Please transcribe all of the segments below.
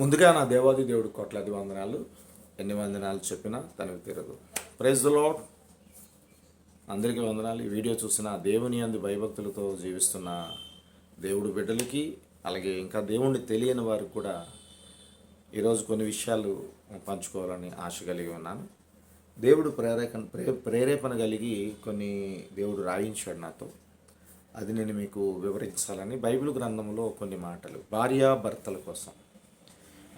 ముందుగా నా దేవాది దేవుడు కోట్లాది వందనాలు. ఎన్ని వందనాలు చెప్పినా తనకు తీరదు. ప్రైజ్ ద లాడ్ అందరికీ వందనాలు. ఈ వీడియో చూసిన దేవుని అందు భయభక్తులతో జీవిస్తున్న దేవుడు బిడ్డలకి అలాగే ఇంకా దేవుణ్ణి తెలియని వారికి కూడా ఈరోజు కొన్ని విషయాలు పంచుకోవాలని ఆశ కలిగి ఉన్నాను. దేవుడు ప్రేరేపణ ప్రే ప్రేరేపణ కలిగి కొన్ని దేవుడు రాయించాడు నాతో. అది నేను మీకు వివరించాలని బైబిల్ గ్రంథంలో కొన్ని మాటలు. భార్యాభర్తల కోసం.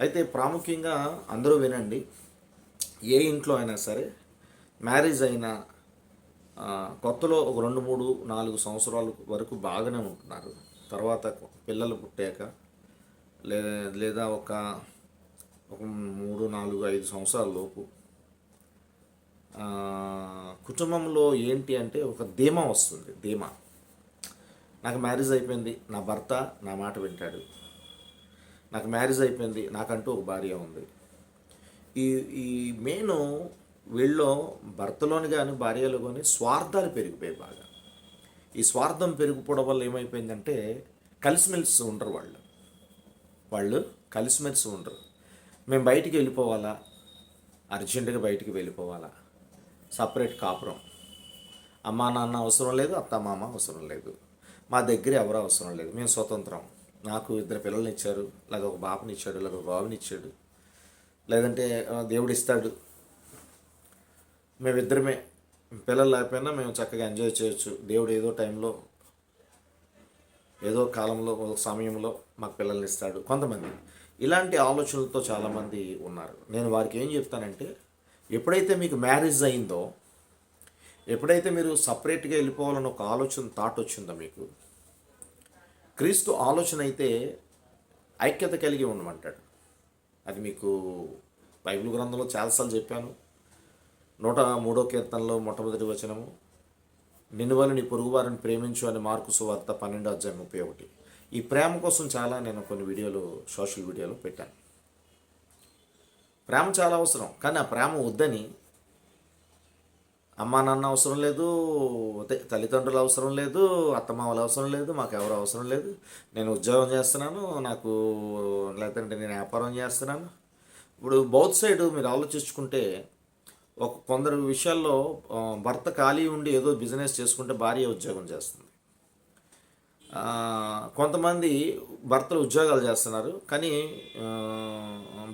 అయితే ప్రాముఖ్యంగా అందరూ వినండి. ఏ ఇంట్లో అయినా సరే మ్యారేజ్ అయిన కొత్తలో ఒక రెండు మూడు నాలుగు సంవత్సరాల వరకు బాగానే ఉంటున్నారు. తర్వాత పిల్లలు పుట్టాక లే లేదా ఒక ఒక మూడు నాలుగు ఐదు సంవత్సరాల లోపు కుటుంబంలో ఏంటి అంటే ఒక ధీమా వస్తుంది. ధీమా. నాకు మ్యారేజ్ అయిపోయింది నా భర్త నా మాట వింటాడు. నాకు మ్యారేజ్ అయిపోయింది నాకంటూ ఒక భార్య ఉంది. ఈ ఈ మెయిన్ వీళ్ళలో భర్తలోని కానీ భార్యలో కానీ స్వార్థాలు పెరిగిపోయాయి బాగా. ఈ స్వార్థం పెరిగిపోవడం వల్ల ఏమైపోయిందంటే కలిసిమెలిసి ఉండరు వాళ్ళు. వాళ్ళు కలిసిమెలిసి ఉండరు. మేము బయటికి వెళ్ళిపోవాలా? అర్జెంటుగా బయటికి వెళ్ళిపోవాలా? సపరేట్ కాపురం. అమ్మా నాన్న అవసరం లేదు అత్త మామ అవసరం లేదు. మా దగ్గర ఎవరు అవసరం లేదు. మేము స్వతంత్రం. నాకు ఇద్దరు పిల్లల్ని ఇచ్చారు లేదా ఒక బాపని ఇచ్చాడు లేదా ఒక బాబుని ఇచ్చాడు. లేదంటే దేవుడు ఇస్తాడు. మేమిద్దరమే. పిల్లలు లేకపోయినా మేము చక్కగా ఎంజాయ్ చేయొచ్చు. దేవుడు ఏదో టైంలో ఏదో కాలంలో ఒక సమయంలో మాకు పిల్లల్ని ఇస్తాడు. కొంతమంది. ఇలాంటి ఆలోచనలతో చాలామంది ఉన్నారు. నేను వారికి ఏం చెప్తానంటే ఎప్పుడైతే మీకు మ్యారేజ్ అయిందో ఎప్పుడైతే మీరు సపరేట్గా వెళ్ళిపోవాలని ఒక ఆలోచన థాట్ వచ్చిందో మీకు క్రీస్తు ఆలోచన అయితే ఐక్యత కలిగి ఉండమంటాడు. అది మీకు బైబిల్ గ్రంథంలో చాలాసార్లు చెప్పాను. నూట మూడో కీర్తనలో మొట్టమొదటి వచనము నిన్నువలు నీ పొరుగువారిని ప్రేమించు అని మార్కు సువార్త పన్నెండు అధ్యాయం ముప్పై ఒకటి. ఈ ప్రేమ కోసం చాలా నేను కొన్ని వీడియోలు సోషల్ వీడియోలో పెట్టాను. ప్రేమ చాలా అవసరం కానీ ఆ ప్రేమ వద్దని అమ్మా నాన్న అవసరం లేదు తల్లిదండ్రులు అవసరం లేదు అత్తమామలు అవసరం లేదు మాకు ఎవరు అవసరం లేదు. నేను ఉద్యోగం చేస్తున్నాను నాకు లేదంటే నేను వ్యాపారం చేస్తున్నాను. ఇప్పుడు బౌత్ సైడ్ మీరు ఆలోచించుకుంటే ఒక కొందరు విషయాల్లో భర్త ఖాళీ ఉండి ఏదో బిజినెస్ చేసుకుంటే భార్య ఉద్యోగం చేస్తుంది. కొంతమంది భర్తలు ఉద్యోగాలు చేస్తున్నారు కానీ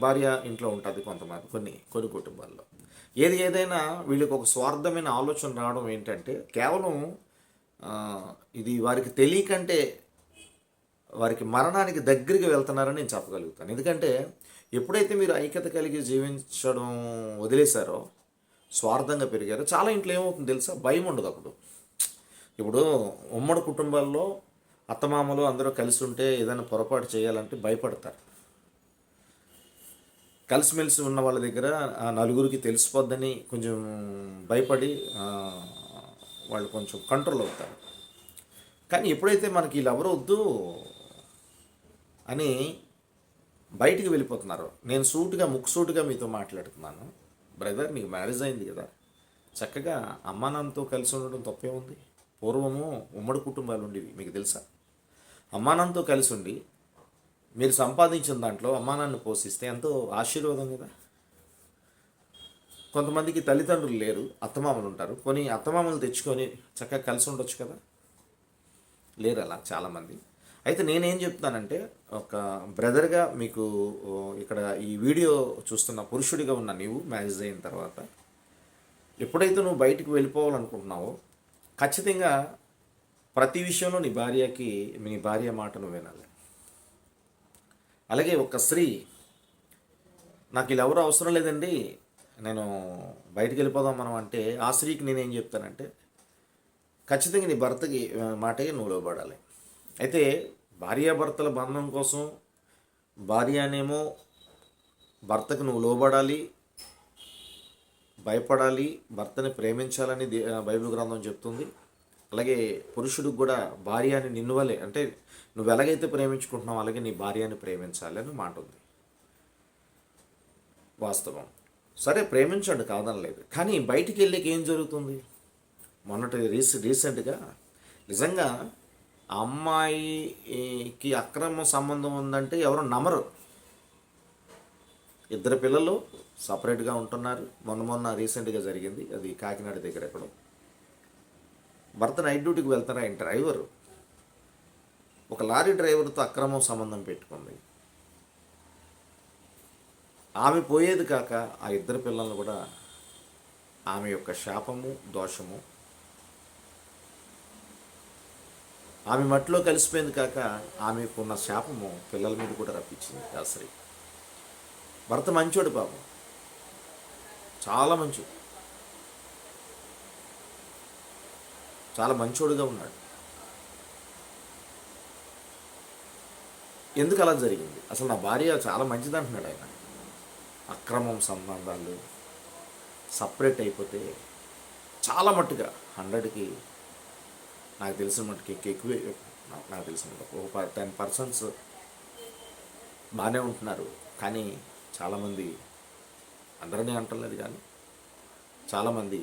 భార్య ఇంట్లో ఉంటుంది కొంతమంది కొన్ని కొన్ని కుటుంబాల్లో. ఏది ఏదైనా వీళ్ళకి ఒక స్వార్థమైన ఆలోచన రావడం ఏంటంటే కేవలం ఇది వారికి తెలియకంటే వారికి మరణానికి దగ్గరికి వెళ్తున్నారని నేను చెప్పగలుగుతాను. ఎందుకంటే ఎప్పుడైతే మీరు ఐక్యత కలిగి జీవించడం వదిలేశారో స్వార్థంగా పెరిగారో చాలా ఇంట్లో ఏమవుతుంది తెలుసా? భయం ఉండదు అప్పుడు. ఇప్పుడు ఉమ్మడి కుటుంబాల్లో అత్తమామలు అందరూ కలిసి ఉంటే ఏదైనా పొరపాటు చేయాలంటే భయపడతారు. కలిసిమెలిసి ఉన్న వాళ్ళ దగ్గర ఆ నలుగురికి తెలిసిపోద్దని కొంచెం భయపడి వాళ్ళు కొంచెం కంట్రోల్ అవుతారు. కానీ ఎప్పుడైతే మనకి వీళ్ళు ఎవరు అని బయటికి వెళ్ళిపోతున్నారు నేను సూటుగా ముక్సూటుగా మీతో మాట్లాడుతున్నాను. బ్రదర్ నీకు మ్యారేజ్ అయింది కదా. చక్కగా అమ్మానాన్నతో కలిసి ఉండడం తప్పే ఉంది పూర్వము ఉమ్మడి కుటుంబాలు ఉండేవి మీకు తెలుసా? అమ్మానాన్నతో కలిసి ఉండి మీరు సంపాదించిన దాంట్లో అమ్మానాన్ని పోషిస్తే ఎంతో ఆశీర్వాదం కదా. కొంతమందికి తల్లిదండ్రులు లేరు అత్తమామలు ఉంటారు. కొన్ని అత్తమామలు తెచ్చుకొని చక్కగా కలిసి ఉండొచ్చు కదా. లేరు అలా చాలామంది. అయితే నేనేం చెప్తానంటే ఒక బ్రదర్గా మీకు ఇక్కడ ఈ వీడియో చూస్తున్న పురుషుడిగా ఉన్న నీవు మ్యారేజ్ అయిన తర్వాత ఎప్పుడైతే నువ్వు బయటికి వెళ్ళిపోవాలనుకుంటున్నావో ఖచ్చితంగా ప్రతి విషయంలో నీ భార్యకి నీ భార్య మాటను వినాలి. అలాగే ఒక స్త్రీ నాకు ఇలా ఎవరు అవసరం లేదండి నేను బయటికి వెళ్ళిపోదాం మనం అంటే ఆ స్త్రీకి నేనేం చెప్తానంటే ఖచ్చితంగా నీ భర్తకి మాటకి నువ్వు లోబడాలి. అయితే భార్యాభర్తల బంధం కోసం భార్య అనేమో భర్తకు నువ్వు లోబడాలి భయపడాలి భర్తని ప్రేమించాలని దే- బైబిల్ గ్రంథం చెప్తుంది. అలాగే పురుషుడికి కూడా భార్యని నిన్నువలే అంటే నువ్వు ఎలాగైతే ప్రేమించుకుంటున్నావు అలాగే నీ భార్యని ప్రేమించాలి అని మాట ఉంది. వాస్తవం. సరే ప్రేమించండి కాదనలేదు. కానీ బయటికి వెళ్ళాక ఏం జరుగుతుంది? మొన్నటి రీసె రీసెంట్గా నిజంగా అమ్మాయికి అక్రమ సంబంధం ఉందంటే ఎవరు నమ్మరు. ఇద్దరు పిల్లలు సపరేట్గా ఉంటున్నారు. మొన్న మొన్న రీసెంట్గా జరిగింది. అది కాకినాడ దగ్గర ఎక్కడో. భర్త నైట్ డ్యూటీకి వెళ్తారా ఆయన డ్రైవరు. ఒక లారీ డ్రైవర్తో అక్రమం సంబంధం పెట్టుకుంది. ఆమె పోయేది కాక ఆ ఇద్దరు పిల్లలను కూడా ఆమె యొక్క శాపము దోషము ఆమె మట్టిలో కలిసిపోయింది కాక ఆమెకున్న శాపము పిల్లల మీద కూడా రప్పించింది దాసరి. భర్త మంచోడు పాపం. చాలా మంచోడు. చాలా మంచోడుగా ఉన్నాడు. ఎందుకు అలా జరిగింది? అసలు నా భార్య చాలా మంచిది అంటున్నాడు ఆయన. అక్రమం సంబంధాలు సపరేట్ అయిపోతే చాలా మట్టుగా హండ్రెడ్కి నాకు తెలిసిన మట్టుకి ఎక్కువే నాకు తెలిసిన ఒక టెన్ పర్సన్స్ బాగానే ఉంటున్నారు. కానీ చాలామంది అందరినీ అంటలేదు కానీ చాలామంది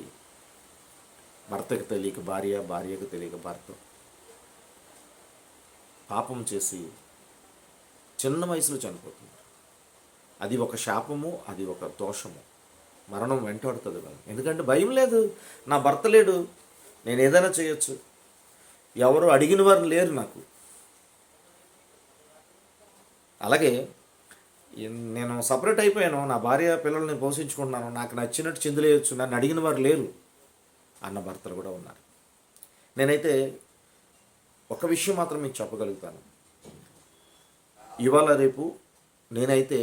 భర్తకు తెలియక భార్య భార్యకు తెలియక భర్త పాపం చేసి చిన్న వయసులో చనిపోతున్నారు. అది ఒక శాపము అది ఒక దోషము. మరణం వెంటాడుతుంది కదా. ఎందుకంటే భయం లేదు. నా భర్త లేడు. నేను ఏదైనా చేయొచ్చు. ఎవరు అడిగిన వారు లేరు నాకు. అలాగే నేను సపరేట్ అయిపోయాను. నా భార్య పిల్లల్ని పోషించుకుంటున్నాను. నాకు నచ్చినట్టు చిందులేయచ్చు. నన్ను అడిగిన వారు లేరు. అన్న భర్తలు కూడా ఉన్నారు. నేనైతే ఒక విషయం మాత్రం మీకు చెప్పగలుగుతాను. ఇవాళ రేపు నేనైతే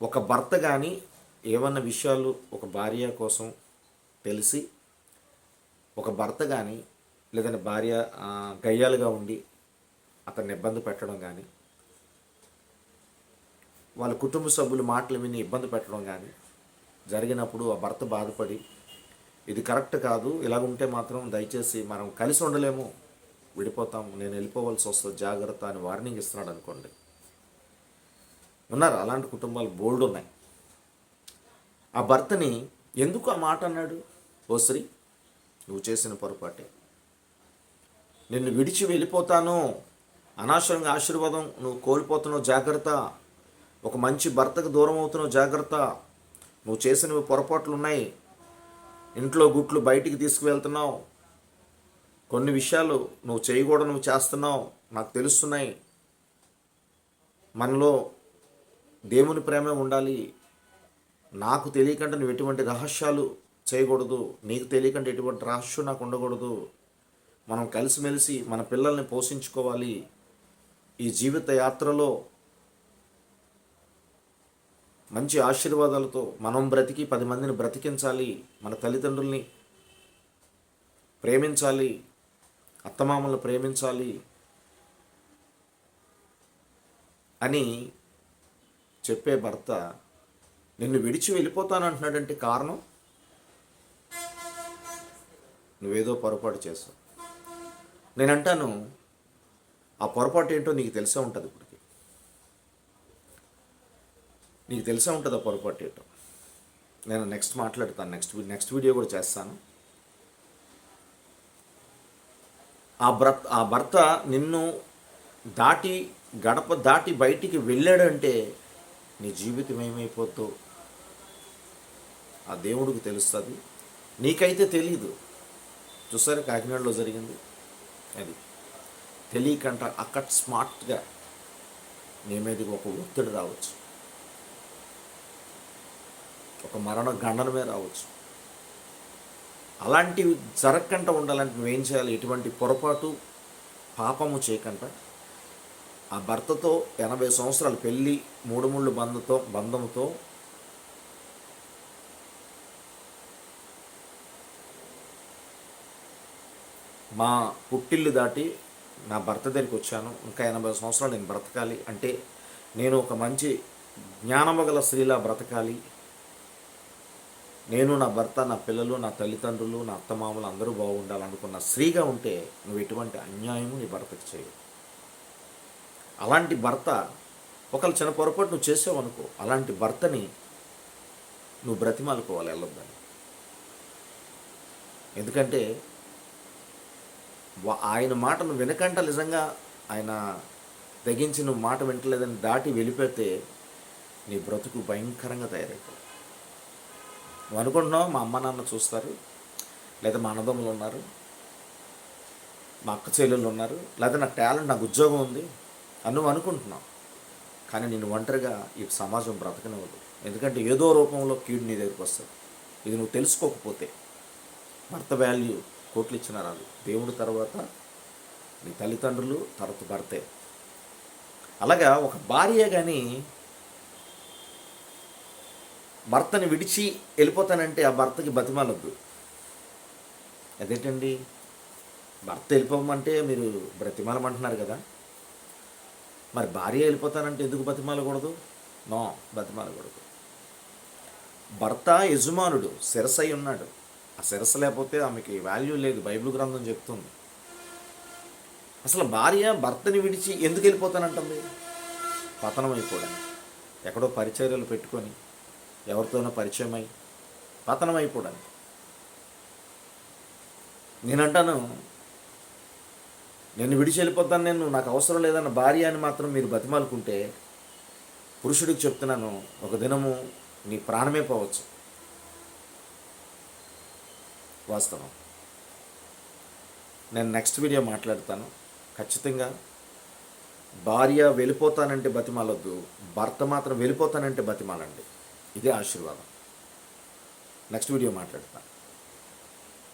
ఒక భర్త కానీ ఏమన్నా విషయాలు ఒక భార్య కోసం తెలిసి ఒక భర్త కానీ లేదంటే భార్య గయ్యాలుగా ఉండి అతన్ని ఇబ్బంది పెట్టడం కానీ వాళ్ళ కుటుంబ సభ్యులు మాటలు విని ఇబ్బంది పెట్టడం కానీ జరిగినప్పుడు ఆ భర్త బాధపడి ఇది కరెక్ట్ కాదు. ఇలా ఉంటే మాత్రం దయచేసి మనం కలిసి ఉండలేము. విడిపోతాం. నేను వెళ్ళిపోవాల్సి వస్తుంది. జాగ్రత్త అని వార్నింగ్ ఇస్తున్నాడు అనుకోండి. ఉన్నారు. అలాంటి కుటుంబాలు బోల్డ్ ఉన్నాయి. ఆ భర్తని ఎందుకు ఆ మాట అన్నాడు? ఓ శ్రీ నువ్వు చేసిన పొరపాటే. నిన్ను విడిచి వెళ్ళిపోతాను. అనవసరంగా ఆశీర్వాదం నువ్వు కోల్పోతున్నావు. జాగ్రత్త. ఒక మంచి భర్తకు దూరం అవుతున్నావు. జాగ్రత్త. నువ్వు చేసినవి పొరపాట్లు ఉన్నాయి ఇంట్లో గుట్లు బయటికి తీసుకువెళ్తున్నావు. కొన్ని విషయాలు నువ్వు చేయకూడదు నువ్వు చేస్తున్నావు నాకు తెలుస్తున్నాయి. మనలో దేవుని ప్రేమే ఉండాలి. నాకు తెలియకుండా నువ్వు ఎటువంటి రహస్యాలు చేయకూడదు. నీకు తెలియకుండా ఎటువంటి రహస్యం నాకు ఉండకూడదు. మనం కలిసిమెలిసి మన పిల్లల్ని పోషించుకోవాలి. ఈ జీవిత యాత్రలో మంచి ఆశీర్వాదాలతో మనం బ్రతికి పది మందిని బ్రతికించాలి మన తల్లిదండ్రుల్ని ప్రేమించాలి అత్తమామలను ప్రేమించాలి అని చెప్పే భర్త నిన్ను విడిచి వెళ్ళిపోతాను అంటున్నాడంటే కారణం? నువ్వేదో పొరపాటు చేసావు. నేను అంటాను ఆ పొరపాటు ఏంటో నీకు తెలిసే ఉంటుంది ఇప్పుడు. నీకు తెలిసే ఉంటుందో పొరపాటు నేను నెక్స్ట్ మాట్లాడతాను. నెక్స్ట్ నెక్స్ట్ వీడియో కూడా చేస్తాను. ఆ భర్త ఆ భర్త నిన్ను దాటి గడప దాటి బయటికి వెళ్ళాడంటే నీ జీవితం ఏమైపోద్దో ఆ దేవుడికి తెలుస్తుంది. నీకైతే తెలియదు చూసారా కాకినాడలో జరిగింది? అది తెలియకంట అకస్మాత్గా నీ మీదకి ఒక ఒత్తిడి రావచ్చు. ఒక మరణ గండనమే రావచ్చు. అలాంటివి జరగకుండా ఉండాలంటే నువ్వేం చేయాలి? ఎటువంటి పొరపాటు పాపము చేయకుండా ఆ భర్తతో ఎనభై సంవత్సరాలు పెళ్ళి మూడు ముళ్ళు బంధంతో బంధంతో మా పుట్టిల్లు దాటి నా భర్త దగ్గరికి వచ్చాను. ఇంకా ఎనభై సంవత్సరాలు నేను బ్రతకాలి అంటే నేను ఒక మంచి జ్ఞానము గల స్త్రీలా బ్రతకాలి. నేను నా భర్త నా పిల్లలు నా తల్లిదండ్రులు నా అత్తమామలు అందరూ బాగుండాలనుకున్న స్త్రీగా ఉంటే నువ్వు ఎటువంటి అన్యాయము నీ భర్తకు చేయవు. అలాంటి భర్త ఒకళ్ళు చిన్న పొరపాటు నువ్వు చేసావు అనుకో అలాంటి భర్తని నువ్వు బ్రతిమాలుకోవాలి వెళ్ళొద్దని ఎందుకంటే ఆయన మాటను వినకంట నిజంగా ఆయన తెగించి నువ్వు మాట వింటలేదని దాటి వెళ్ళిపోతే నీ బ్రతుకు భయంకరంగా తయారైపోతుంది. నువ్వు అనుకుంటున్నావు మా అమ్మ నాన్న చూస్తారు? లేదా మా అన్నదమ్ములు ఉన్నారు? మా అక్క చెల్లెళ్ళు ఉన్నారు? లేదా నాకు టాలెంట్ నాకు ఉద్యోగం ఉంది అని నువ్వు అనుకుంటున్నావు. కానీ నేను ఒంటరిగా ఈ సమాజం బ్రతకనివ్వదు. ఎందుకంటే ఏదో రూపంలో కీడు నీ దగ్గరికి వస్తుంది. ఇది నువ్వు తెలుసుకోకపోతే భర్త వాల్యూ కోట్లు ఇచ్చిన రాదు. దేవుడి తర్వాత నీ తల్లిదండ్రులు తర్వాత భర్తే. అలాగా ఒక భార్య కానీ భర్తని విడిచి వెళ్ళిపోతానంటే ఆ భర్తకి బతిమాలొద్దు. అదేంటండి? భర్త వెళ్ళిపోమంటే మీరు బ్రతిమాలమంటున్నారు కదా. మరి భార్య వెళ్ళిపోతానంటే ఎందుకు బతిమాలకూడదు? నో బతిమాలకూడదు. భర్త యజమానుడు శిరసై ఉన్నాడు. ఆ శిరస లేకపోతే ఆమెకి వాల్యూ లేదు బైబిల్ గ్రంథం చెప్తుంది. అసలు భార్య భర్తని విడిచి ఎందుకు వెళ్ళిపోతానంటుంది? పతనం అయిపోవడానికి ఎక్కడో పరిచర్యలు పెట్టుకొని ఎవరితోనో పరిచయం అయి పతనం అయిపోవడానికి నేనంటాను నేను విడిచి వెళ్ళిపోతాను నేను నాకు అవసరం లేదన్న భార్య అని మాత్రం మీరు బతిమాలుకుంటే పురుషుడికి చెప్తున్నాను ఒక దినము నీ ప్రాణమే పోవచ్చు. వాస్తవం. నేను నెక్స్ట్ వీడియో మాట్లాడతాను. ఖచ్చితంగా భార్య వెళ్ళిపోతానంటే బతిమాలొద్దు భర్త మాత్రం వెళ్ళిపోతానంటే బతిమాలండి. ఇదే ఆశీర్వాదం. నెక్స్ట్ వీడియో మాట్లాడతాను